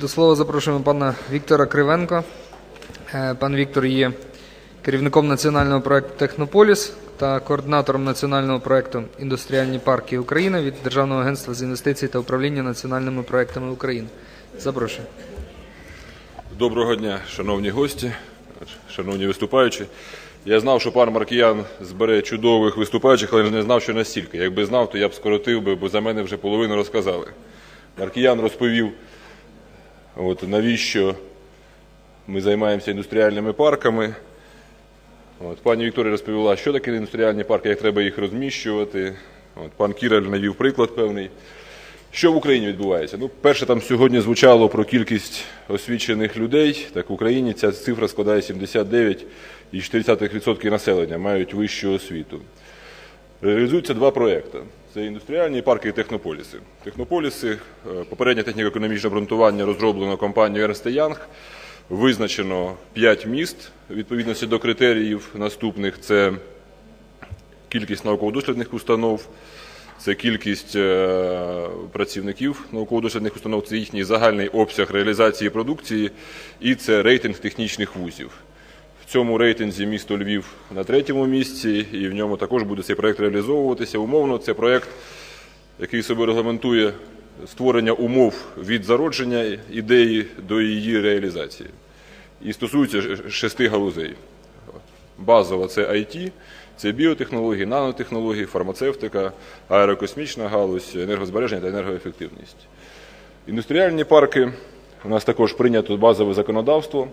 До слова запрошуємо пана Віктора Кривенко. Е, Пан Віктор є керівником національного проекту Технополіс та координатором національного проекту Індустріальні парки України від Державного агентства з інвестицій та управління національними проектами України. Запрошую. Доброго дня, шановні гості, шановні виступаючі. Я знав, що пан Маркіян збере чудових виступаючих, але не знав, що настільки. Якби знав, то я б скоротив би, бо за мене вже половину розказали. Маркіян розповів, от, навіщо ми займаємося індустріальними парками. От, пані Вікторія розповіла, що таке індустріальні парки, як треба їх розміщувати. От, пан Кіраль навів приклад певний. Що в Україні відбувається? Ну, перше, там сьогодні звучало про кількість освічених людей. Так в Україні ця цифра складає 79,4% населення мають вищу освіту. Реалізуються два проекти: це індустріальні парки і технополіси. Технополіси, е, попереднє техніко-економічне обґрунтування розроблено компанією Ernst Young. Визначено 5 міст відповідності до критеріїв наступних: це кількість науково-дослідних установ, це кількість е, працівників науково-дослідних установ, це їхній загальний обсяг реалізації продукції і це рейтинг технічних вузів. В цьому рейтинзі місто Львів на третьому місці, і в ньому також буде цей проект реалізовуватися. Умовно, це проект, який собі регламентує створення умов від зародження ідеї до її реалізації. І стосується шести галузей. Базово це IT, це біотехнології, нанотехнології, фармацевтика, аерокосмічна галузь, енергозбереження та енергоефективність. Індустріальні парки у нас також прийнято базове законодавство.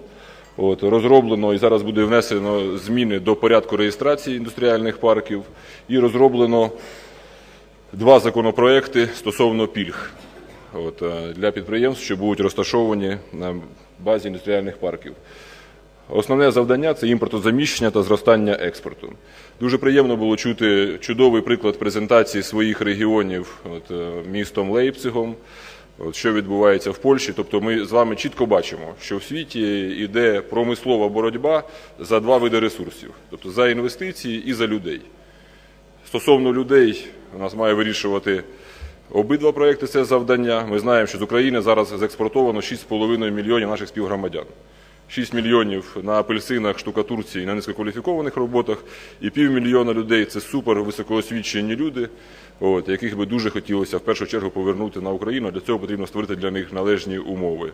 От, розроблено і зараз буде внесено зміни до порядку реєстрації індустріальних парків і розроблено два законопроекти стосовно пільг от, е, для підприємств, що будуть розташовані на базі індустріальних парків. Основне завдання це імпортозаміщення та зростання експорту. Дуже приємно було чути чудовий приклад презентації своїх регіонів от, е, містом Лейпцигом, що відбувається в Польщі. Тобто ми з вами чітко бачимо, що в світі йде промислова боротьба за два види ресурсів: тобто за інвестиції і за людей. Стосовно людей, у нас має вирішувати обидва проекти це завдання. Ми знаємо, що з України зараз зекспортовано 6,5 мільйонів наших співгромадян. 6 мільйонів на апельсинах, штукатурці і на низькокваліфікованих роботах, і півмільйона людей це супер високоосвічені люди, от, яких би дуже хотілося в першу чергу повернути на Україну. Для цього потрібно створити для них належні умови.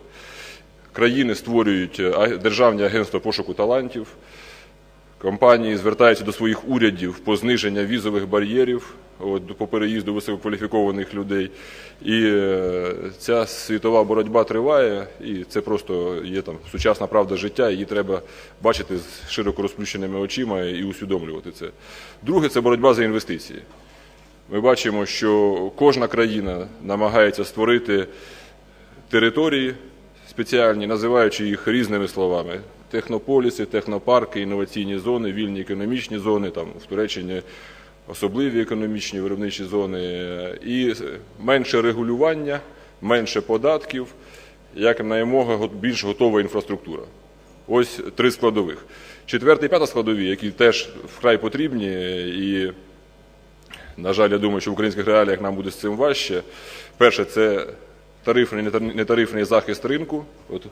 Країни створюють державні агентства пошуку талантів. Компанії звертаються до своїх урядів по зниження візових бар'єрів от, по переїзду висококваліфікованих людей. І е, ця світова боротьба триває, і це просто є там сучасна правда життя, її треба бачити з широко розплющеними очима і усвідомлювати це. Друге це боротьба за інвестиції. Ми бачимо, що кожна країна намагається створити території спеціальні, називаючи їх різними словами: технополіси, технопарки, інноваційні зони, вільні економічні зони, там в Туреччині особливі економічні виробничі зони, і менше регулювання, менше податків, як наймога більш готова інфраструктура. Ось три складових. Четверта і п'ята складові, які теж вкрай потрібні, і на жаль, я думаю, що в українських реаліях нам буде з цим важче. Перше, це тарифний, нетарифний захист ринку. От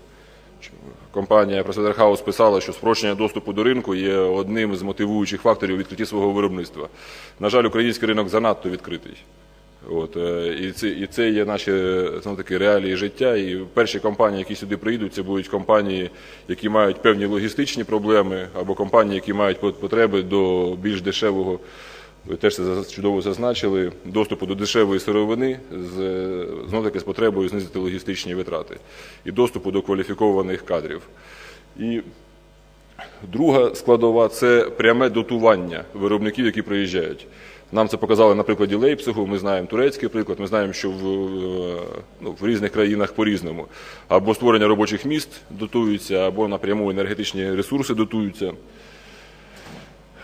компанія House писала, що спрощення доступу до ринку є одним з мотивуючих факторів відкритті свого виробництва. На жаль, український ринок занадто відкритий. От, е, і, це, і це є наші знову таки, реалії життя. І перші компанії, які сюди прийдуть, це будуть компанії, які мають певні логістичні проблеми, або компанії, які мають пот- потреби до більш дешевого, ви теж це чудово зазначили, доступу до дешевої сировини, знову таки з потребою знизити логістичні витрати і доступу до кваліфікованих кадрів. І Друга складова це пряме дотування виробників, які приїжджають. Нам це показали на прикладі Лейпцигу. Ми знаємо турецький приклад. Ми знаємо, що в, ну, в різних країнах по-різному. Або створення робочих міст дотуються, або напряму енергетичні ресурси дотуються.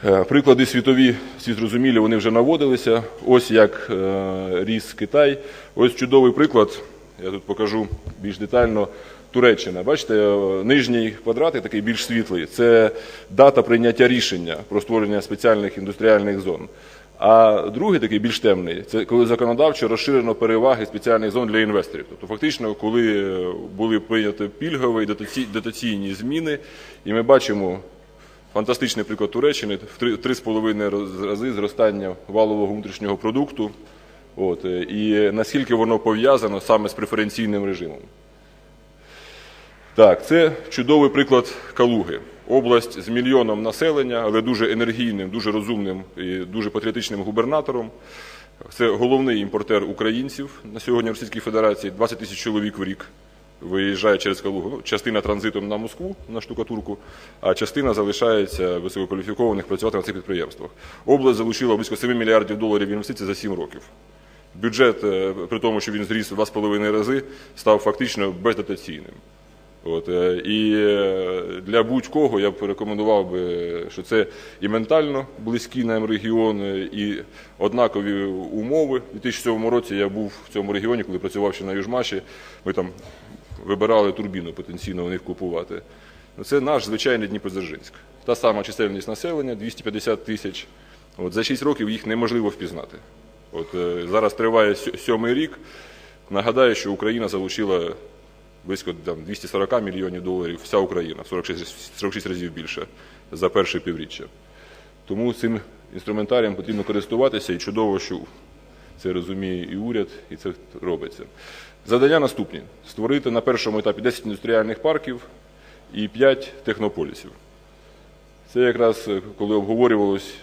Е, Приклади світові, всі зрозумілі, вони вже наводилися. Ось як е, ріс Китай. Ось чудовий приклад. Я тут покажу більш детально. Туреччина. Бачите, е, нижній квадрат, такий більш світлий, це дата прийняття рішення про створення спеціальних індустріальних зон. А другий такий більш темний це коли законодавчо розширено переваги спеціальних зон для інвесторів. Тобто, фактично, коли були прийняті пільгові дотаційні зміни, і ми бачимо фантастичний приклад Туреччини в три- три з половиною роз- рази зростання валового внутрішнього продукту. От, е, і наскільки воно пов'язано саме з преференційним режимом. Так, це чудовий приклад Калуги. Область з мільйоном населення, але дуже енергійним, дуже розумним і дуже патріотичним губернатором. Це головний імпортер українців на сьогодні в Російській Федерації. 20 тисяч чоловік в рік виїжджає через Калугу. Ну, частина транзитом на Москву на штукатурку, а частина залишається висококваліфікованих працювати на цих підприємствах. Область залучила близько 7 мільярдів доларів інвестицій за 7 років. Бюджет, е, при тому, що він зріс в 2,5 рази, став фактично бездотаційним. От, е, і е, для будь-кого я б рекомендував би, що це і ментально близький нам регіон, і однакові умови. У 2007 році я був в цьому регіоні, коли працював ще на Южмаші. Ми там вибирали турбіну потенційно у них купувати. Ну, Це наш звичайний Дніпродзержинськ. Та сама чисельність населення 250 тисяч. От, за 6 років їх неможливо впізнати. От, е, зараз триває сьомий рік. Нагадаю, що Україна залучила близько там, 240 мільйонів доларів, вся Україна, 46, 46 разів більше за перше півріччя. Тому цим інструментарієм потрібно користуватися, і чудово, що це розуміє і уряд, і це робиться. Завдання наступні: створити на першому етапі 10 індустріальних парків і 5 технополісів. Це якраз е, коли обговорювалось,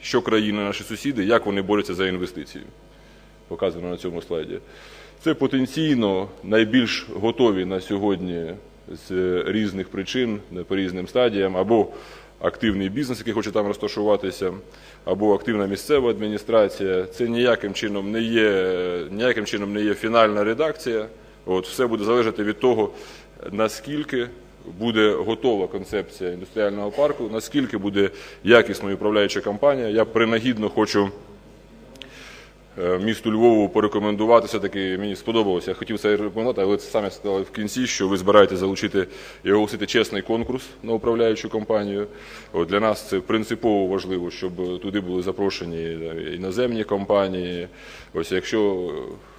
що країни, наші сусіди, як вони борються за інвестиції. Показано на цьому слайді. Це потенційно найбільш готові на сьогодні з різних причин, по різним стадіям, або активний бізнес, який хоче там розташуватися, або активна місцева адміністрація. Це ніяким чином не є, ніяким чином не є фінальна редакція. От, все буде залежати від того, наскільки буде готова концепція індустріального парку, наскільки буде якісною управляюча компанія. Я принагідно хочу місту Львову порекомендувати. Все-таки мені сподобалося. Я хотів це рекомендувати, але це саме сказали в кінці, що ви збираєтесь залучити і оголосити чесний конкурс на управляючу компанію. От для нас це принципово важливо, щоб туди були запрошені е, іноземні компанії. Ось якщо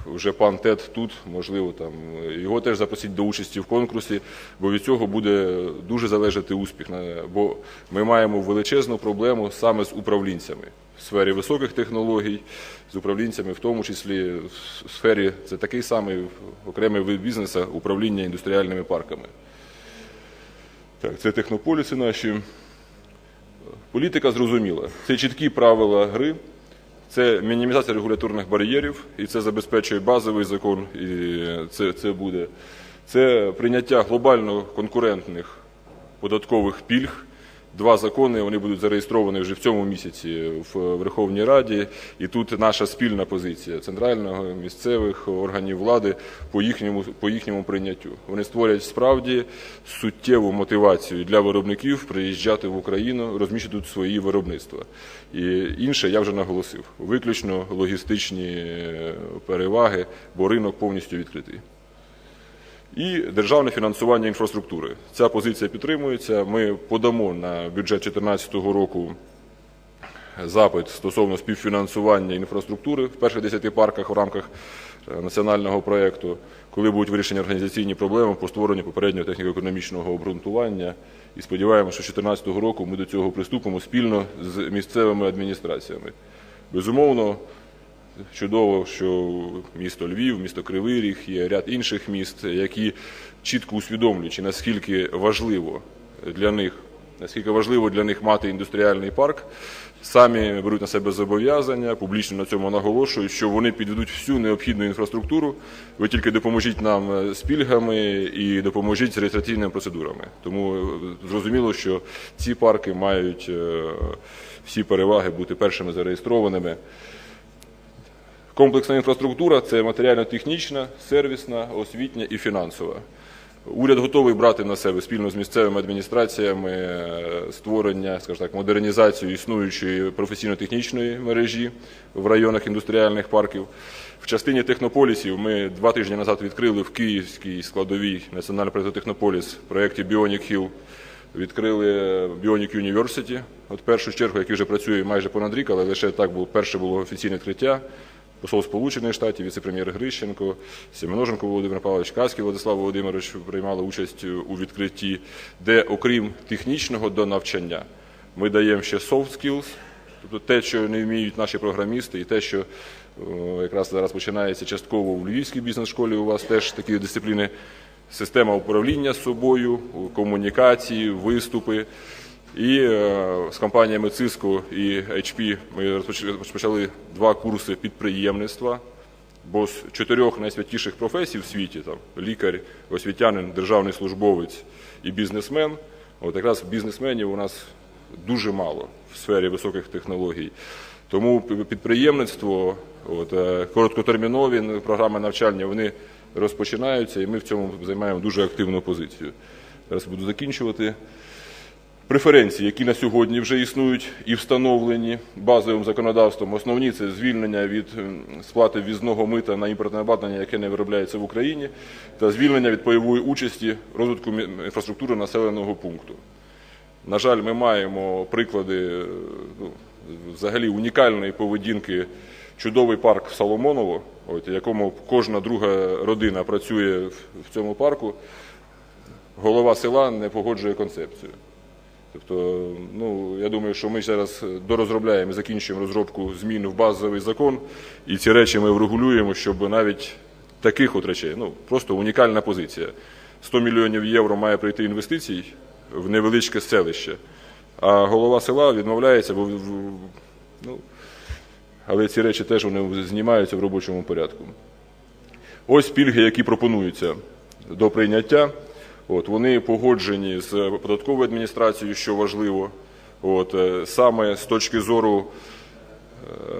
вже пан Тед тут, можливо, там його теж запросіть до участі в конкурсі, бо від цього буде дуже залежати успіх. Бо ми маємо величезну проблему саме з управлінцями в сфері високих технологій, з управлінцями, в тому числі в сфері це такий самий окремий вид бізнесу управління індустріальними парками. Так, це технополіси наші. Політика зрозуміла. Це чіткі правила гри, це мінімізація регуляторних бар'єрів, і це забезпечує базовий закон, і це, це буде. Це прийняття глобально конкурентних податкових пільг. Два закони вони будуть зареєстровані вже в цьому місяці в Верховній Раді. І тут наша спільна позиція центрального місцевих органів влади по їхньому по їхньому прийняттю. Вони створять справді суттєву мотивацію для виробників приїжджати в Україну, розміщити тут свої виробництва. І інше я вже наголосив: виключно логістичні е, переваги, бо ринок повністю відкритий. І державне фінансування інфраструктури. Ця позиція підтримується. Ми подамо на бюджет 2014 року запит стосовно співфінансування інфраструктури в перших 10 парках в рамках е, національного проєкту, коли будуть вирішені організаційні проблеми по створенню попереднього техніко-економічного обґрунтування. І сподіваємося, що 2014 року ми до цього приступимо спільно з місцевими адміністраціями. Безумовно, Чудово, що місто Львів, місто Кривий Ріг, є ряд інших міст, які чітко усвідомлюючи, наскільки важливо для них, наскільки важливо для них мати індустріальний парк, самі беруть на себе зобов'язання, публічно на цьому наголошують, що вони підведуть всю необхідну інфраструктуру. Ви тільки допоможіть нам з пільгами і допоможіть з реєстраційними процедурами. Тому е, зрозуміло, що ці парки мають е, всі переваги бути першими зареєстрованими. Комплексна інфраструктура це матеріально-технічна, сервісна, освітня і фінансова. Уряд готовий брати на себе спільно з місцевими адміністраціями е, створення, скажімо так, модернізацію існуючої професійно-технічної мережі в районах індустріальних парків. В частині технополісів ми два тижні назад відкрили в Київській складовій національний проєкт Технополіс в проєкті Bionic Hill відкрили Bionic University, от першу чергу, який вже працює майже понад рік, але лише так було перше було офіційне відкриття. Посол Сполучених Штатів, віце-прем'єр Грищенко, Семеноженко Володимир Павлович, Каський Владислав Володимирович приймали участь у відкритті, де, окрім технічного до навчання, ми даємо ще soft skills, тобто те, що не вміють наші програмісти, і те, що якраз зараз починається частково в Львівській бізнес-школі. У вас теж такі дисципліни. Система управління собою, комунікації, виступи. І е, з компаніями Cisco і HP ми розпоч- розпочали два курси підприємництва. Бо з чотирьох найсвятіших професій в світі там лікар, освітянин, державний службовець і бізнесмен. От якраз бізнесменів у нас дуже мало в сфері високих технологій. Тому підприємництво, от, е, короткотермінові програми навчання, вони розпочинаються, і ми в цьому займаємо дуже активну позицію. Зараз буду закінчувати. Преференції, які на сьогодні вже існують і встановлені базовим законодавством. Основні це звільнення від ем, сплати ввізного мита на імпортне обладнання, яке не виробляється в Україні, та звільнення від пайової участі розвитку інфраструктури населеного пункту. На жаль, ми маємо приклади е, ну, взагалі унікальної поведінки. Чудовий парк Соломоново, в якому кожна друга родина працює в в цьому парку. Голова села не погоджує концепцію. Тобто, ну я думаю, що ми зараз дорозробляємо, закінчуємо розробку змін в базовий закон, і ці речі ми врегулюємо, щоб навіть таких от речей, ну просто унікальна позиція. 100 мільйонів євро має прийти інвестицій в невеличке селище, а голова села відмовляється, бо ну, але ці речі теж вони знімаються в робочому порядку. Ось пільги, які пропонуються до прийняття. От, вони погоджені з податковою адміністрацією, що важливо. От, е, саме з точки зору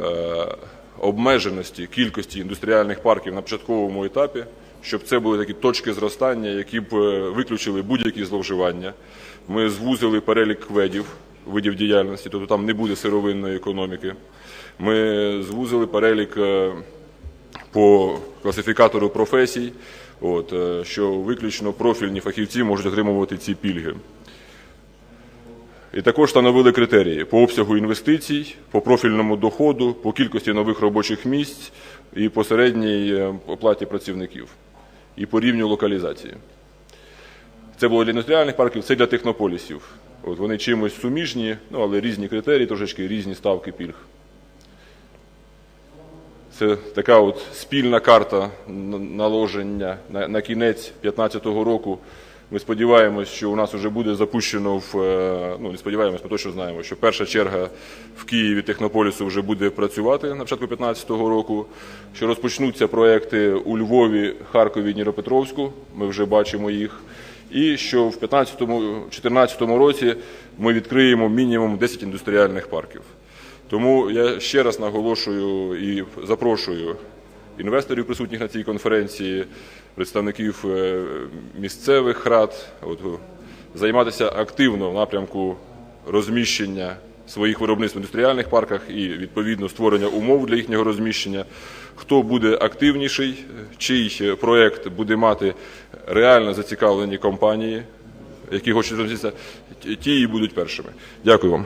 е, обмеженості кількості індустріальних парків на початковому етапі, щоб це були такі точки зростання, які б е, виключили будь-які зловживання. Ми звузили перелік кведів, видів діяльності, тобто там не буде сировинної економіки. Ми звузили перелік е, по класифікатору професій, от, е, що виключно профільні фахівці можуть отримувати ці пільги. І також встановили критерії по обсягу інвестицій, по профільному доходу, по кількості нових робочих місць і по середній е, оплаті працівників, і по рівню локалізації. Це було для індустріальних парків, це для технополісів. От вони чимось суміжні, ну але різні критерії, трошечки різні ставки пільг. Це така от спільна карта наложення на, на кінець 2015 року. Ми сподіваємось, що у нас вже буде запущено в е, ну не сподіваємось, ми точно знаємо, що перша черга в Києві технополісу вже буде працювати на початку 2015 року. Що розпочнуться проекти у Львові, Харкові, Дніпропетровську. Ми вже бачимо їх. І що в 2015-2014 році ми відкриємо мінімум 10 індустріальних парків. Тому я ще раз наголошую і запрошую інвесторів, присутніх на цій конференції, представників е, місцевих рад, от, е, займатися активно в напрямку розміщення своїх виробництв в індустріальних парках і відповідно створення умов для їхнього розміщення. Хто буде активніший, чий е, проект буде мати реально зацікавлені компанії, які хочуть розміститися, ті і будуть першими. Дякую вам.